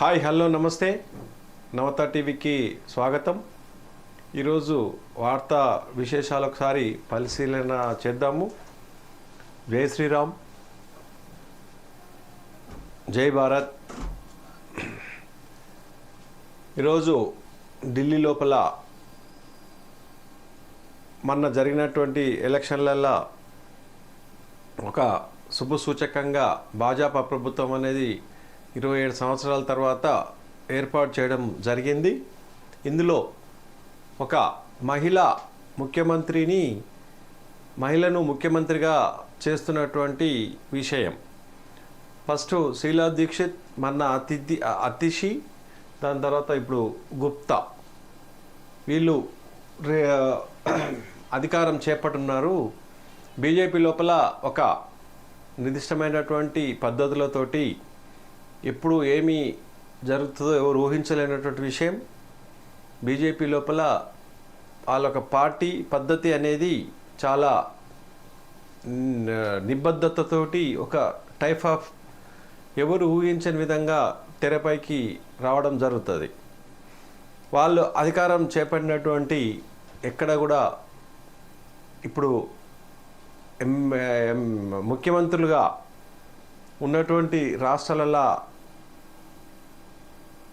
Hi hello నమస్తే. నవత టీవీకి స్వాగతం. ఈరోజు వార్తా విశేషాలు ఒకసారి పరిశీలన చేద్దాము. జై శ్రీరామ్. జై భారత్. ఈరోజు ఢిల్లీ లోపల మొన్న జరిగినటువంటి ఎలక్షన్లల్లో ఒక శుభ సూచకంగా భాజపా ప్రభుత్వం అనేది ఇరవై ఏడు సంవత్సరాల తర్వాత ఏర్పాటు చేయడం జరిగింది. ఇందులో ఒక మహిళ ముఖ్యమంత్రిని మహిళను ముఖ్యమంత్రిగా చేస్తున్నటువంటి విషయం. ఫస్ట్ శీలా దీక్షిత్ మన అతిథి అతిషి దాని తర్వాత ఇప్పుడు గుప్తా. వీళ్ళు రే అధికారం చేపట్టున్నారు. బీజేపీ లోపల ఒక నిర్దిష్టమైనటువంటి పద్ధతులతోటి ఎప్పుడు ఏమి జరుగుతుందో ఎవరు ఊహించలేనటువంటి విషయం. బీజేపీ లోపల వాళ్ళొక పార్టీ పద్ధతి అనేది చాలా నిబద్ధతతోటి ఒక టైప్ ఆఫ్ ఎవరు ఊహించని విధంగా తెరపైకి రావడం జరుగుతుంది. వాళ్ళు అధికారం చేపట్టినటువంటి ఎక్కడ కూడా ఇప్పుడు ఎం ముఖ్యమంత్రులుగా ఉన్నటువంటి రాష్ట్రాలలో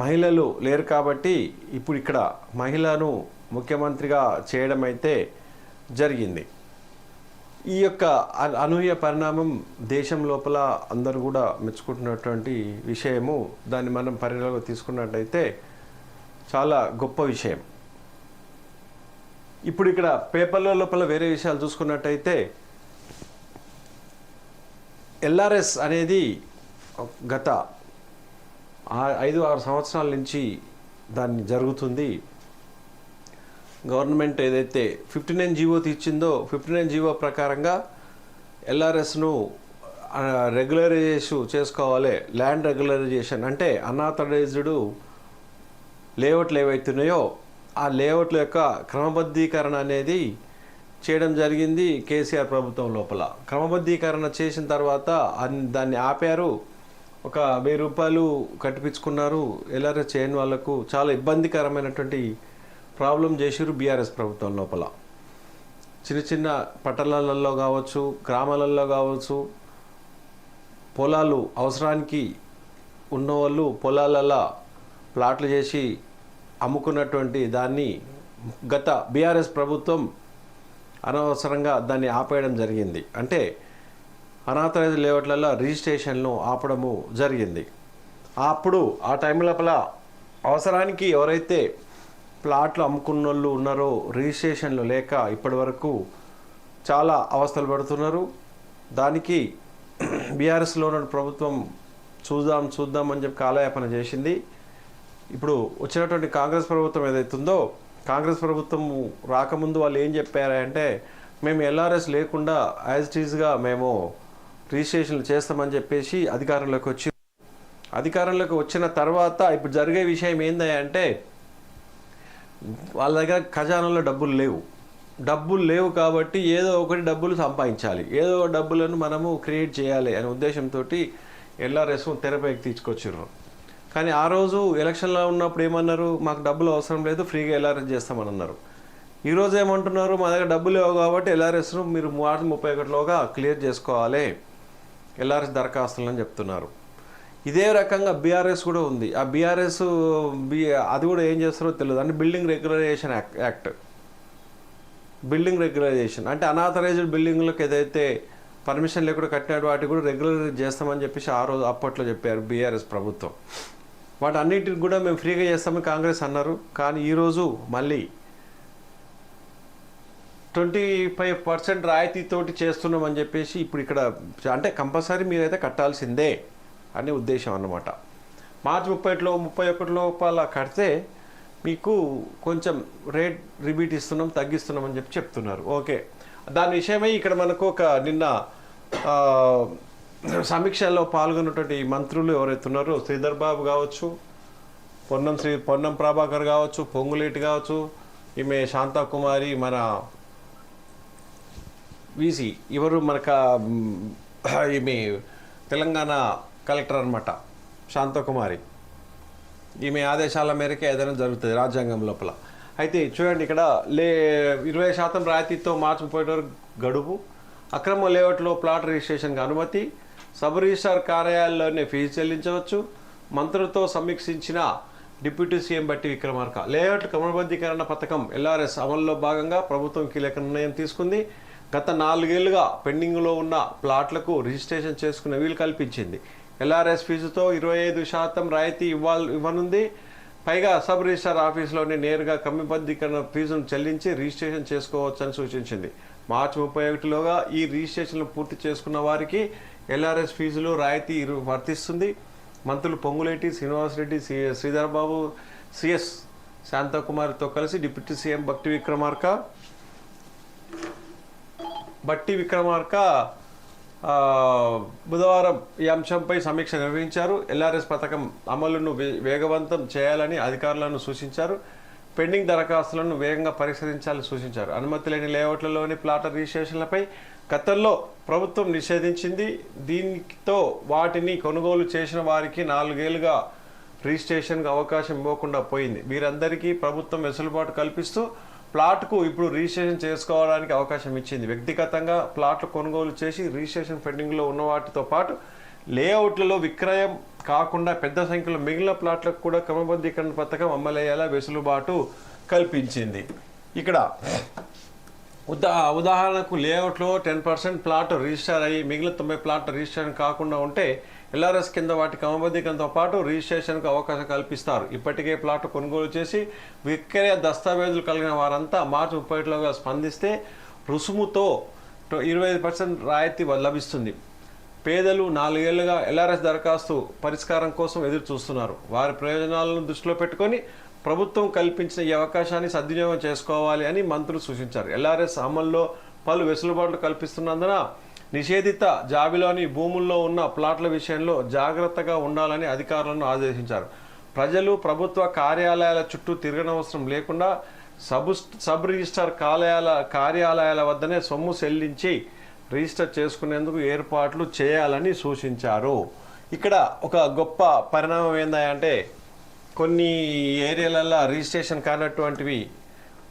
మహిళలు లేరు కాబట్టి ఇప్పుడు ఇక్కడ మహిళను ముఖ్యమంత్రిగా చేయడం అయితే జరిగింది. ఈ యొక్క అనూహ్య పరిణామం దేశం లోపల అందరూ కూడా మెచ్చుకుంటున్నటువంటి విషయము దాన్ని మనం పరిగణలోకి తీసుకున్నట్టయితే చాలా గొప్ప విషయం. ఇప్పుడు ఇక్కడ పేపర్ల లోపల వేరే విషయాలు చూసుకున్నట్టయితే ఎల్ఆర్ఎస్ అనేది గత ఐదు ఆరు సంవత్సరాల నుంచి దాన్ని జరుగుతుంది. గవర్నమెంట్ ఏదైతే ఫిఫ్టీ నైన్ జీవో తీర్చిందో ఫిఫ్టీ నైన్ జీవో ప్రకారంగా ఎల్ఆర్ఎస్ను రెగ్యులరైజేషన్ చేసుకోవాలి. ల్యాండ్ రెగ్యులరైజేషన్ అంటే అనాథరైజ్డ్ లేఅవుట్లు ఏవైతున్నాయో ఆ లేఅవుట్ల యొక్క క్రమబద్ధీకరణ అనేది చేయడం జరిగింది కేసీఆర్ ప్రభుత్వం లోపల. క్రమబద్ధీకరణ చేసిన తర్వాత దాన్ని ఆపారు. ఒక వెయ్యి రూపాయలు కట్టిపించుకున్నారు ఎల్ఆర్ఎస్ చేయని వాళ్ళకు చాలా ఇబ్బందికరమైనటువంటి ప్రాబ్లం చేసారు బీఆర్ఎస్ ప్రభుత్వం లోపల. చిన్న చిన్న పట్టణాలలో కావచ్చు గ్రామాలలో కావచ్చు పొలాలు అవసరానికి ఉన్నవాళ్ళు పొలాలలో ప్లాట్లు చేసి అమ్ముకున్నటువంటి దాన్ని గత బీఆర్ఎస్ ప్రభుత్వం అనవసరంగా దాన్ని ఆపేయడం జరిగింది. అంటే అనాథరైజ్ లేఅవుట్లలో రిజిస్ట్రేషన్ను ఆపడము జరిగింది. అప్పుడు ఆ టైం లోపల అవసరానికి ఎవరైతే ప్లాట్లు అమ్ముకున్న వాళ్ళు ఉన్నారో రిజిస్ట్రేషన్లు లేక ఇప్పటి వరకు చాలా అవస్థలు పడుతున్నారు. దానికి బీఆర్ఎస్లో ఉన్న ప్రభుత్వం చూద్దాం చూద్దాం అని చెప్పి కాలయాపన చేసింది. ఇప్పుడు వచ్చినటువంటి కాంగ్రెస్ ప్రభుత్వం ఏదైతుందో కాంగ్రెస్ ప్రభుత్వం రాకముందు వాళ్ళు ఏం చెప్పారంటే మేము ఎల్ఆర్ఎస్ లేకుండా యాజ్ టీజ్గా మేము రిజిస్ట్రేషన్లు చేస్తామని చెప్పేసి అధికారంలోకి వచ్చి అధికారంలోకి వచ్చిన తర్వాత ఇప్పుడు జరిగే విషయం ఏంది వాళ్ళ దగ్గర ఖజానాలో డబ్బులు లేవు. డబ్బులు లేవు కాబట్టి ఏదో ఒకటి డబ్బులు సంపాదించాలి. ఏదో ఒక డబ్బులను మనము క్రియేట్ చేయాలి అనే ఉద్దేశంతో ఎల్ఆర్ఎస్ తెరపైకి తీసుకొచ్చారు కానీ ఆ రోజు ఎలక్షన్లో ఉన్నప్పుడు ఏమన్నారు? మాకు డబ్బులు అవసరం లేదు ఫ్రీగా ఎల్ఆర్ఎస్ చేస్తామని అన్నారు ఈరోజు ఏమంటున్నారు? మా దగ్గర డబ్బులు లేవు కాబట్టి ఎల్ఆర్ఎస్ను మీరు మార్చి ముప్పై ఒకటిలోగా క్లియర్ చేసుకోవాలి. ఎల్ఆర్ఎస్ దరఖాస్తులని చెప్తున్నారు. ఇదే రకంగా బీఆర్ఎస్ కూడా ఉంది. ఆ బీఆర్ఎస్ బి అది కూడా ఏం చేస్తారో తెలియదు. అంటే building regularisation act act. Building regularisation. అంటే అనాథరైజ్డ్ బిల్డింగ్లకు ఏదైతే పర్మిషన్ లేకుండా కట్టిన వాటికి కూడా రెగ్యులరైజ్ చేస్తామని చెప్పేసి ఆ రోజు అప్పట్లో చెప్పారు బీఆర్ఎస్ ప్రభుత్వం. వాటి అన్నిటికి కూడా మేము ఫ్రీగా చేస్తామని కాంగ్రెస్ అన్నారు. కానీ ఈరోజు మళ్ళీ ట్వంటీ ఫైవ్ పర్సెంట్ రాయితీతోటి చేస్తున్నామని చెప్పేసి ఇప్పుడు ఇక్కడ అంటే కంపల్సరీ మీరైతే కట్టాల్సిందే అనే ఉద్దేశం అన్నమాట. మార్చి ముప్పైలో ముప్పై ఒకటి లోపల కడితే మీకు కొంచెం రేట్ రిబీట్ ఇస్తున్నాం తగ్గిస్తున్నాం అని చెప్పి చెప్తున్నారు. ఓకే. దాని విషయమై ఇక్కడ మనకు ఒక నిన్న సమీక్షల్లో సమీక్షలో పాల్గొన్నటువంటి మంత్రులు ఎవరైతే ఉన్నారో శ్రీధర్ బాబు కావచ్చు పొన్నం శ్రీ పొన్నం ప్రభాకర్ కావచ్చు పొంగులేటి కావచ్చు ఈమె శాంతాకుమారి మన వీసీ. ఎవరు మనక ఈమె తెలంగాణ కలెక్టర్ అనమాట శాంతకుమారి ఈమె ఆదేశాల మేరకే ఏదైనా జరుగుతుంది రాజ్యాంగం లోపల. అయితే చూడండి ఇక్కడ లే ఇరవై శాతం రాయితీతో మార్చి గడువు అక్రమ లేఅవుట్లో ప్లాట్ రిజిస్ట్రేషన్కి అనుమతి సబ్ రిజిస్టార్ కార్యాలయంలోనే ఫీజు చెల్లించవచ్చు మంత్రులతో సమీక్షించిన డిప్యూటీ సీఎం బట్టి విక్రమార్క. లేఅవుట్ క్రమబద్ధీకరణ పథకం ఎల్ఆర్ఎస్ అమల్లో భాగంగా ప్రభుత్వం కీలక నిర్ణయం తీసుకుంది. గత నాలుగేళ్ళుగా పెండింగ్లో ఉన్న ప్లాట్లకు రిజిస్ట్రేషన్ చేసుకునే వీలు కల్పించింది. ఎల్ఆర్ఎస్ ఫీజుతో ఇరవై ఐదు శాతం రాయితీ ఇవ్వాలి ఇవ్వనుంది. పైగా సబ్ రిజిస్టార్ ఆఫీసులోనే నేరుగా క్రమబద్ధీకరణ ఫీజును చెల్లించి రిజిస్ట్రేషన్ చేసుకోవచ్చని సూచించింది. మార్చి ముప్పై ఒకటిలోగా ఈ రిజిస్ట్రేషన్లు పూర్తి చేసుకున్న వారికి ఎల్ఆర్ఎస్ ఫీజులు రాయితీ వర్తిస్తుంది. మంత్రులు పొంగులేటి శ్రీనివాసరెడ్డి సి శ్రీధర్బాబు సిఎస్ శాంతకుమార్తో కలిసి డిప్యూటీ సీఎం భక్తి విక్రమార్క బట్టి విక్రమార్క బుధవారం ఈ అంశంపై సమీక్ష నిర్వహించారు. ఎల్ఆర్ఎస్ పథకం అమలును వే- వేగవంతం చేయాలని అధికారులను సూచించారు. పెండింగ్ దరఖాస్తులను వేగంగా పరిశీలించాలని సూచించారు. అనుమతి లేని లేఅవుట్లలోని ప్లాట్ రిజిస్ట్రేషన్లపై గతంలో ప్రభుత్వం నిషేధించింది. దీనితో వాటిని కొనుగోలు చేసిన వారికి నాలుగేళ్ళుగా రిజిస్ట్రేషన్కు అవకాశం ఇవ్వకుండా పోయింది. వీరందరికీ ప్రభుత్వం వెసులుబాటు కల్పిస్తూ ప్లాట్కు ఇప్పుడు రిజిస్ట్రేషన్ చేసుకోవడానికి అవకాశం ఇచ్చింది. వ్యక్తిగతంగా ప్లాట్లు కొనుగోలు చేసి రిజిస్ట్రేషన్ పెండింగ్లో ఉన్న వాటితో పాటు లేఅవుట్లలో విక్రయం కాకుండా పెద్ద సంఖ్యలో మిగిలిన ప్లాట్లకు కూడా క్రమబద్ధీకరణ పథకం అమలయ్యేలా వెసులుబాటు కల్పించింది. ఇక్కడ ఉదా ఉదాహరణకు లేఅవుట్లో టెన్ పర్సెంట్ ప్లాట్ రిజిస్టర్ అయ్యి మిగిలిన తొంభై ప్లాట్ రిజిస్ట్రేషన్ కాకుండా ఉంటే ఎల్ఆర్ఎస్ కింద వాటి క్రమబద్ధీకరణతో పాటు రిజిస్ట్రేషన్కు అవకాశం కల్పిస్తారు. ఇప్పటికే ప్లాట్ కొనుగోలు చేసి విక్రయ దస్తావేజులు కలిగిన వారంతా మార్చి ముప్పై ఒకటిలోగా స్పందిస్తే రుసుముతో ఇరవై ఐదు పర్సెంట్ రాయితీ లభిస్తుంది. పేదలు నాలుగేళ్ళుగా ఎల్ఆర్ఎస్ దరఖాస్తు పరిష్కారం కోసం ఎదురు చూస్తున్నారు వారి ప్రయోజనాలను దృష్టిలో పెట్టుకొని ప్రభుత్వం కల్పించిన ఈ అవకాశాన్ని సద్వినియోగం చేసుకోవాలి అని మంత్రులు సూచించారు. ఎల్ఆర్ఎస్ అమల్లో పలు వెసులుబాట్లు కల్పిస్తున్నందున నిషేధిత జాబిలోని భూముల్లో ఉన్న ప్లాట్ల విషయంలో జాగ్రత్తగా ఉండాలని అధికారులను ఆదేశించారు. ప్రజలు ప్రభుత్వ కార్యాలయాల చుట్టూ తిరగనవసరం లేకుండా సబ్ సబ్ రిజిస్టార్ కార్యాలయాల కార్యాలయాల వద్దనే సొమ్ము చెల్లించి రిజిస్టర్ చేసుకునేందుకు ఏర్పాట్లు చేయాలని సూచించారు. ఇక్కడ ఒక గొప్ప పరిణామం ఏందంటే కొన్ని ఏరియాలలో రిజిస్ట్రేషన్ కానటువంటివి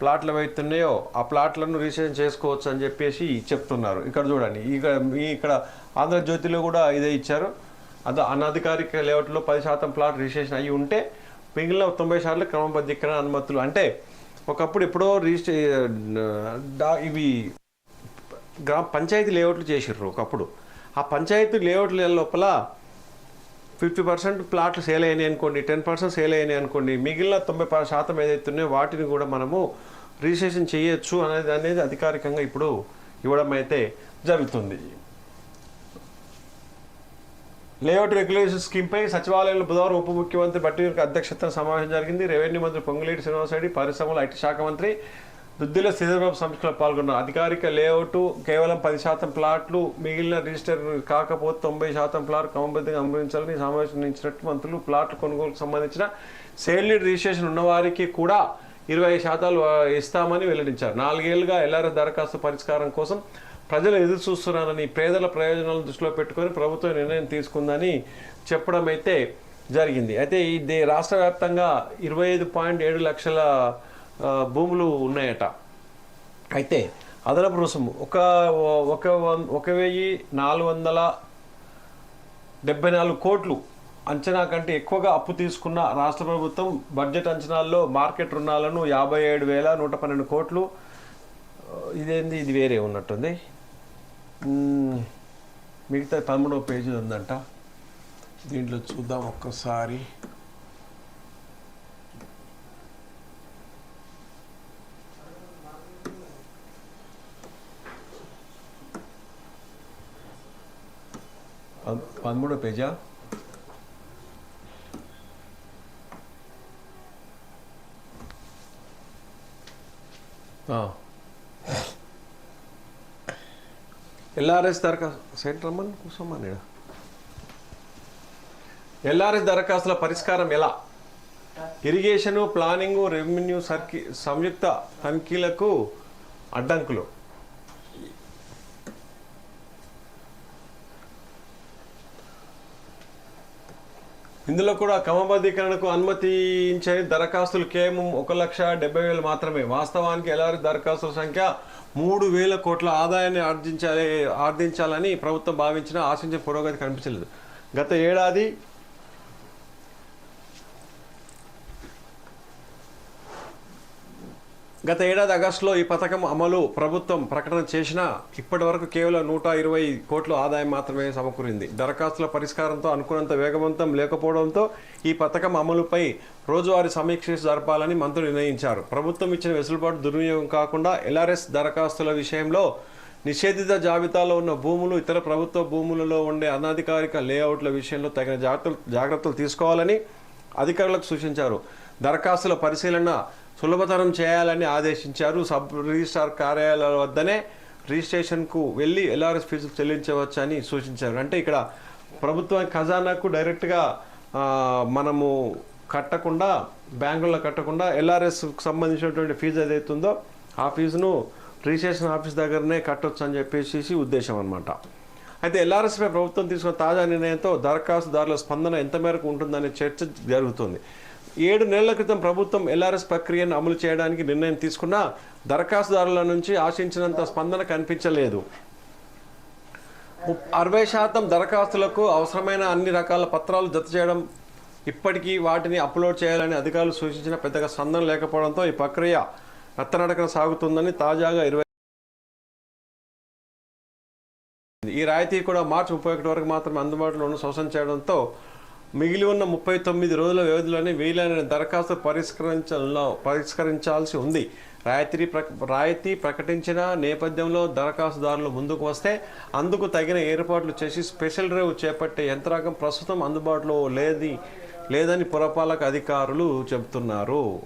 ప్లాట్లు అవుతున్నాయో ఆ ప్లాట్లను రిజిస్ట్రేషన్ చేసుకోవచ్చు అని చెప్పేసి చెప్తున్నారు. ఇక్కడ చూడండి ఇక్కడ మీ ఇక్కడ ఆంధ్రజ్యోతిలో కూడా ఇదే ఇచ్చారు. అది అనధికారిక లేఅవుట్లో పది శాతం ప్లాట్ రిజిస్ట్రేషన్ అయ్యి ఉంటే మిగిలిన తొంభై శాతం క్రమబద్ధీకరణ అనుమతులు. అంటే ఒకప్పుడు ఎప్పుడో రిజిస్ట్రే ఇవి గ్రామ పంచాయతీ లేఅవుట్లు చేసిర్రు ఒకప్పుడు. ఆ పంచాయతీ లేఅవుట్ల లోపల ఫిఫ్టీ పర్సెంట్ ప్లాట్లు సేల్ అయినాయి అనుకోండి టెన్ పర్సెంట్ సేల్ అయినాయి అనుకోండి మిగిలిన తొంభై ప- శాతం ఏదైతే ఉన్నాయో వాటిని కూడా మనము రిజిస్ట్రేషన్ చేయొచ్చు అనేది అనేది అధికారికంగా ఇప్పుడు ఇవ్వడం అయితే జరుగుతుంది. లేఅవుట్ రెగ్యులేషన్ స్కీమ్పై సచివాలయంలో బుధవారం ఉప ముఖ్యమంత్రి బట్టి అధ్యక్షతన సమావేశం జరిగింది. రెవెన్యూ మంత్రి పొంగులేటి శ్రీనివాసరెడ్డి పరిశ్రమల ఐటీ శాఖ మంత్రి దుద్దిలో శ్రీధర్బాబు సమీక్షలో పాల్గొన్నారు అధికారిక లేఅవుట్ కేవలం పది శాతం ప్లాట్లు మిగిలిన రిజిస్టర్ కాకపోతే తొంభై శాతం ప్లాట్ క్రమబద్ధంగా అమరించాలని సమావేశం నిర్ణయించినట్టు మంత్రులు ప్లాట్లు కొనుగోలుకు సంబంధించిన సేల్ రిజిస్ట్రేషన్ ఉన్నవారికి కూడా ఇరవై శాతాలు ఇస్తామని వెల్లడించారు. నాలుగేళ్ళుగా ఎల్ఆర్ఎస్ దరఖాస్తు పరిష్కారం కోసం ప్రజలు ఎదురు చూస్తున్నారని పేదల ప్రయోజనాలను దృష్టిలో పెట్టుకొని ప్రభుత్వం నిర్ణయం తీసుకుందని చెప్పడం అయితే జరిగింది. అయితే ఈ రాష్ట్ర వ్యాప్తంగా ఇరవై ఐదు పాయింట్ ఏడు లక్షల భూములు ఉన్నాయట. అయితే అదనపు రుసుము ఒక ఒక వం- ఒక వెయ్యి నాలుగు వందల డెబ్బై నాలుగు కోట్లు అంచనా కంటే ఎక్కువగా అప్పు తీసుకున్న రాష్ట్ర ప్రభుత్వం బడ్జెట్ అంచనాల్లో మార్కెట్ రుణాలను యాభై ఏడు వేల నూట పన్నెండు కోట్లు. ఇదేంది? ఇది వేరే ఉన్నట్టుంది. మిగతా పదమూడవ పేజీ ఉందంట. దీంట్లో చూద్దాం ఒక్కసారి పద్- పదమూడో పేజా? ఎల్ఆర్ఎస్ దరఖాస్తు సెంట్ రమ్మని నేను ఎల్ఆర్ఎస్ దరఖాస్తుల పరిష్కారం ఎలా? ఇరిగేషను ప్లానింగు రెవెన్యూ సర్కి సంయుక్త తనిఖీలకు అడ్డంకులు. ఇందులో కూడా క్రమబద్ధీకరణకు అనుమతించే దరఖాస్తులు కేవలం ఒక లక్ష డెబ్బై వేలు మాత్రమే. వాస్తవానికి ఎలాంటి దరఖాస్తుల సంఖ్య? మూడు వేల కోట్ల ఆదాయాన్ని ఆర్జించాలి ఆర్జించాలని ప్రభుత్వం భావించిన ఆశించిన పురోగతి కనిపించలేదు. గత ఏడాది గత ఏడాది ఆగస్టులో ఈ పథకం అమలు ప్రభుత్వం ప్రకటన చేసినా ఇప్పటి వరకు కేవలం నూట ఇరవై కోట్ల ఆదాయం మాత్రమే సమకూరింది. దరఖాస్తుల పరిష్కారంతో అనుకున్నంత వేగవంతం లేకపోవడంతో ఈ పథకం అమలుపై రోజువారీ సమీక్ష జరపాలని మంత్రులు నిర్ణయించారు. ప్రభుత్వం ఇచ్చిన వెసులుబాటు దుర్వినియోగం కాకుండా ఎల్ఆర్ఎస్ దరఖాస్తుల విషయంలో నిషేధిత జాబితాలో ఉన్న భూములు ఇతర ప్రభుత్వ భూములలో ఉండే అనధికారిక లేఅవుట్ల విషయంలో తగిన జాగ్రత్తలు జాగ్రత్తలు తీసుకోవాలని అధికారులకు సూచించారు. దరఖాస్తుల పరిశీలన సులభతరం చేయాలని ఆదేశించారు. సబ్ రిజిస్ట్రార్ కార్యాలయాల వద్దనే రిజిస్ట్రేషన్కు వెళ్ళి ఎల్ఆర్ఎస్ ఫీజు చెల్లించవచ్చని సూచించారు. అంటే ఇక్కడ ప్రభుత్వ ఖజానాకు డైరెక్ట్గా మనము కట్టకుండా బ్యాంకుల్లో కట్టకుండా ఎల్ఆర్ఎస్కి సంబంధించినటువంటి ఫీజు ఏదైతుందో ఆ ఫీజును రిజిస్ట్రేషన్ ఆఫీస్ దగ్గరనే కట్టొచ్చు అని చెప్పేసి ఉద్దేశం అనమాట అయితే ఎల్ఆర్ఎస్పై ప్రభుత్వం తీసుకున్న తాజా నిర్ణయంతో దరఖాస్తుదారుల స్పందన ఎంత మేరకు ఉంటుందనే చర్చ జరుగుతుంది. ఏడు నెలల క్రితం ప్రభుత్వం ఎల్ఆర్ఎస్ ప్రక్రియను అమలు చేయడానికి నిర్ణయం తీసుకున్నా దరఖాస్తుదారుల నుంచి ఆశించినంత స్పందన కనిపించలేదు. అరవై శాతం దరఖాస్తులకు అవసరమైన అన్ని రకాల పత్రాలు జత చేయడం ఇప్పటికీ వాటిని అప్లోడ్ చేయాలని అధికారులు సూచించిన పెద్దగా స్పందన లేకపోవడంతో ఈ ప్రక్రియ రత్తనడకన సాగుతుందని తాజాగా ఇరవై ఈ రాయితీ కూడా మార్చి ముప్పై ఒకటి వరకు మాత్రమే అందుబాటులో ఉన్న శోషణ చేయడంతో మిగిలి ఉన్న ముప్పై తొమ్మిది రోజుల వ్యవధిలోనే వీలైన దరఖాస్తు పరిష్కరించాల పరిష్కరించాల్సి ఉంది. రాయితీ ప్రక రాయితీ ప్రకటించిన నేపథ్యంలో దరఖాస్తుదారులు ముందుకు వస్తే అందుకు తగిన ఏర్పాట్లు చేసి స్పెషల్ డ్రైవ్ చేపట్టే యంత్రాంగం ప్రస్తుతం అందుబాటులో లేది లేదని పురపాలక అధికారులు చెబుతున్నారు.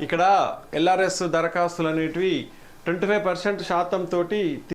ఇక్కడ ఎల్ఆర్ఎస్ దరఖాస్తులు అనేటివి ట్వంటీ ఫైవ్ పర్సెంట్ శాతం తోటి